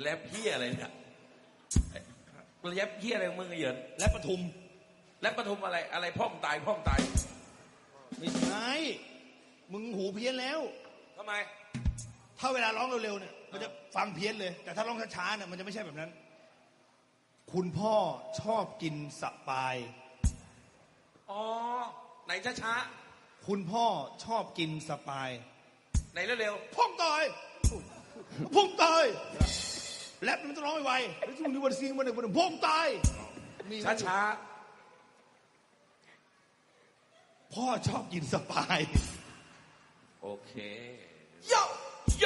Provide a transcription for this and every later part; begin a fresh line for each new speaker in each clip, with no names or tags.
แลบเฮียอะไรเนี่ยแลบเฮียอะไรของมึงไอ้เหยิน
และปทุม
แลบปทุมอะไร อะไรพ่องตายพ่องตาย
ไม่ใช่มึงหูเพี้ยนแล้ว
ทำไม
ถ้าเวลาร้องเร็วๆเนี่ยมันจะฟังเพี้ยนเลย แต่ถ้าร้องช้าๆเนี่ยมันจะไม่ใช่แบบนั้น คุณพ่อชอบกินสปาย
อ๋อ ไหนช้า
คุณพ่อชอบกินสปาย
ๆไหนเร็ว
พ่องตายพ่องตาย แรปมันต้องร้องไวๆแล้วช่วงนี้วันซิงวันหนึ่งวันหนึ่งพ่องตายมี
ๆช้า
พ่อชอบกินสปาย
ๆโอเค
โย
โย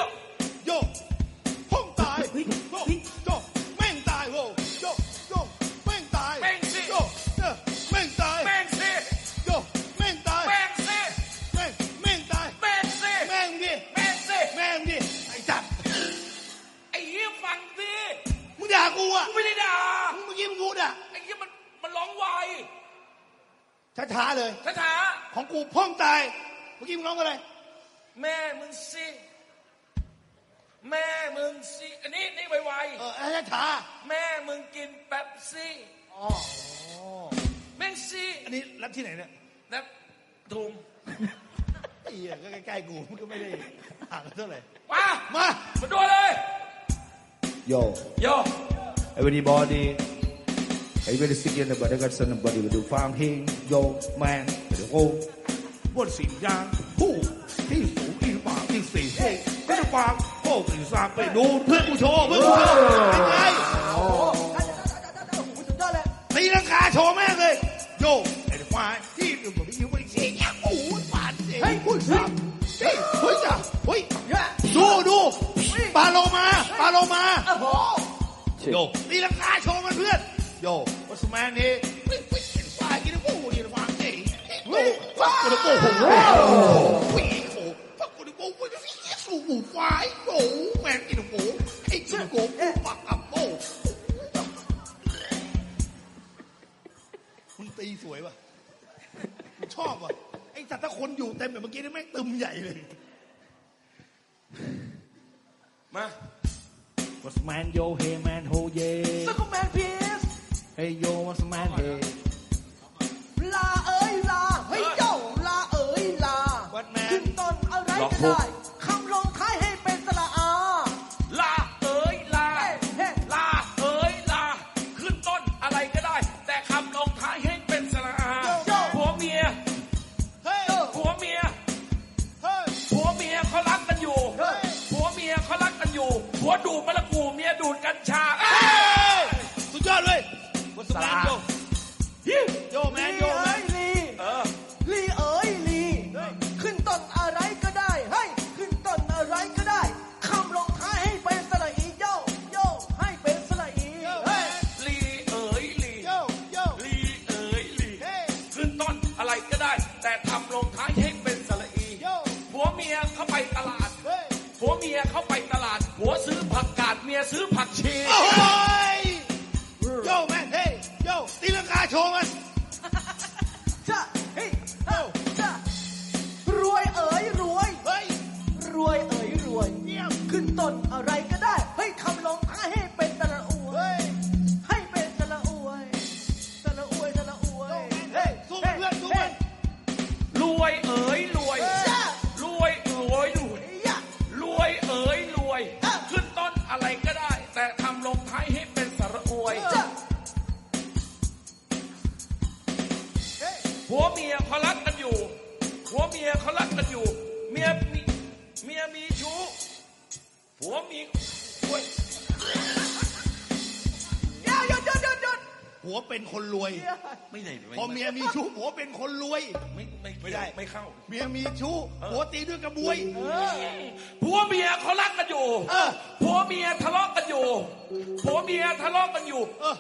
ช้าๆเลย
ช้า
ของกูพ่องตายเมื่อกี้มึงร้องอะไร
ๆแม่มึงสิแม่มึงสิอันนี้นี่ไว
เออช้าช้า
ๆแม่มึงกินแป๊บซี่
ๆอ๋อ
แม่งสิ
อันนี้รับที่ไหนเนี่ย
นะทุม
ไอ้เหี้ยก็ใกล้ๆกูมันก็ไม่ได้ห่างกันเท่าไหร่
มา
มา
มาดูเลย
Yo,
โย
everybody, everybody sing in the body, got somebody with the farm here. Yo, man, the whole.
บนสิ่งยางผู้ที่สูงอีกฝ่าอีกสี่เฮ้ก็จะฟังโอ้ปีศาจไปดูเพื่อนกูโชว์เพื่อนกูโชว์เป็นไง
สุดยอดเลย
ตีลังกาโชว์แม่งเลยโยไอ้ควายที่อยู่บนอยู่บนสี่ยางโอ้โหปาดเฮ้ยพูดสับเฮ้ยเฮ้ยจ้ะเฮ้ยดูดูปลาโลมาปลาโลมา
โอ้โห
โยตีลังกาโชว์มันเพื่อน โยวัสแมนนี่วิ่งวิ่งกินควายกินกูกินควายเฮ้ยโอ้ฟักกูนะโอ้โหวิ่งโอ้ฟักกูนะโอ้โหวิ่งสู้หมูควายโอ้แมนกินหมูไอ้กินหมูปักกับโอ้มึงตีสวยป่ะกูชอบว่ะไอ้สัตว์ถ้าคนอยู่เต็มแบบเมื่อกี้นี่แม่งตึมใหญ่เลย
มา
What's man, yo, hey man, ho,
ส
yeah.
กุแมนพี ส
Hey, yo, what's man, hey.
ลาเอ้ยลาเฮ้ยเจ้าลาเอ้ยลา
วัดแมน
ขึ้นต้นอะไร
ล็อก
ก็
พุก
ได้คำลงท้ายให้เป็นสระอา
ลาเอ๋ยลา
เฮ้เฮ้
ลาเอ๋ยลา ขึ้นต้นอะไรก็ได้ แต่คำลงท้ายให้เป็นสระอาผัวเมีย
เฮ้ย
ผัวเมีย
เฮ้ย
ผัวเมียเขารักกันอยู่
เฮ้ย
ผัวเมียเขารักกันอยู่ผัวดูดมะละกูเมียดูดกัญชา
แต่
ทำ
ลงท้ายให้เป็น
ย
เขา
รัก
กันอยู่
เมี
ยมีเมียมีชู้ผัวมีโอ้ย
เดี๋ยวหยุดหยุดหยุดหยุด
ผัวเป็นคนรวย
ไม่ได้ไม่
พอเมียมีชู้ผัวเป็นคนรวย
ไม่ไม่
ไม่ได้
ไม่เข้า
เมียมีชู้ผัวตีด้วยกระบวย
ผัวเมียเขารักกันอยู่
เออ
ผัวเมียทะเลาะกันอยู่ผัวเมียทะเลาะกันอยู่
เออ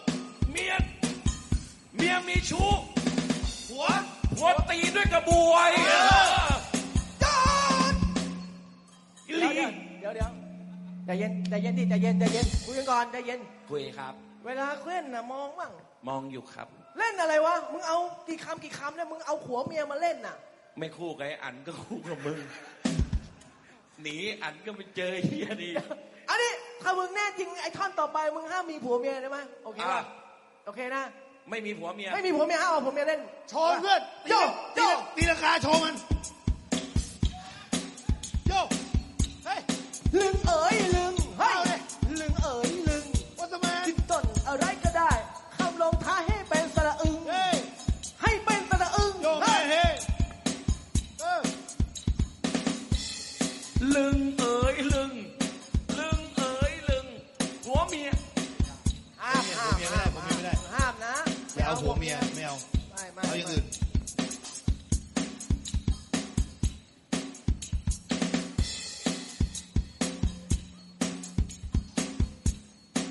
เมียเมียมีชู้
ผัว
ผัวตีด้วยกระบวยเออ
จอด
อี
เดี๋ยว
ลี
เดี๋ยวเดี๋ยวใจเย็นใจเย็นดิใจเย็นใจเย็นคุยกันก่อนใจเย็น
คุยครับ
เวลาเล่นน่ะมองบ้าง
มองอยู่ครับ
เล่นอะไรวะ มึงเอากี่คำกี่คำเนี่ยมึงเอาขัวเมียมาเล่นน่ะ
ไม่คู่กับไอ้อันก็คู่กับมึง หนีอันก็ไปเจอไอ้เฮียดี
อันนี้ถ้ามึงแน่จริงไอ้ท่อนไปมึงห้ามมีผัวเมียได้ไหมโอเคป่ะ
อะ
โอเคนะ
ไม่มีผัวเมีย
ไม่มีผัวเมียห้ามเอาผัวเมียเล่น
โชว์เพื่อนตี
โย
ตี
โย
ตีลังกาโชว์มัน
ผัวเมีย
ไม่เอาไม่
ไม่
เอาอย่างอื่น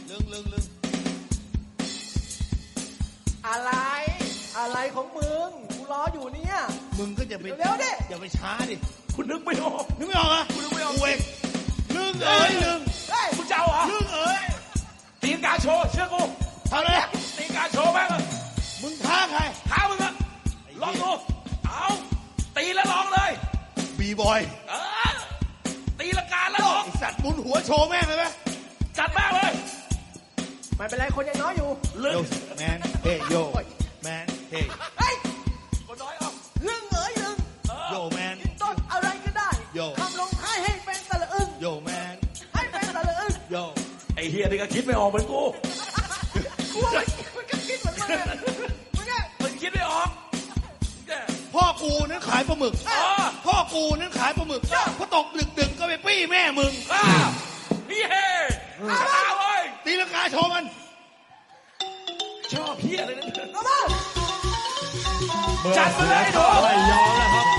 ลึงลึงลึง
อะไร อะไรของมึง กูรออยู่เนี่ย
มึงก็อย่าไป
เร็วๆดิ
อย่าไปช้าดิ
คุณนึกไม่ออก
นึกไม่ออกเหรอะ
กูนึกไม่ออก
กูเองลึงเอ้ยลึง
เฮ้ย
คุณจะเอาเหรอ
ลึงเอ้ย
อ
ย
เออตีละกาแล้วลอง
ไอสัตว์หมุนหัวโชว์แม่งเลยไหม
จัดแม่งเลย
ไม่เป็นไรคนยังน้อยอยู่
ลึ
โย
ง
แมนเฮ้ยโยแมนเฮ้ย
เฮ้ย
คนน้อยออก
ลึงเอ๋ยลึง
เออ
โยแมน
ขึ้นต้นอะไรก็ได้
โย่
คำลงท้ายให้เป็นสระอึง
โยแมน
ให้เป็นสระอึง
โย
ไอเฮียนี่ก็คิดไม่ออกเหมือนกู
กูว่ามันก็คิดเหมือนมึงอะมึ
กูนั้นขายปลาหมึก
อ๋อ
พ่อกูนั้นขายปลาหมึกพอตกดึกดึกๆก็ไปปี้แม่มึง
อ้าพี่เฮชนะเว้ย
ตีลังกาโชว์มัน
ชอบเฮียเลยนะ
เข้ามา
จัดมาเลยดู
ไม่ยอมแล้วครับ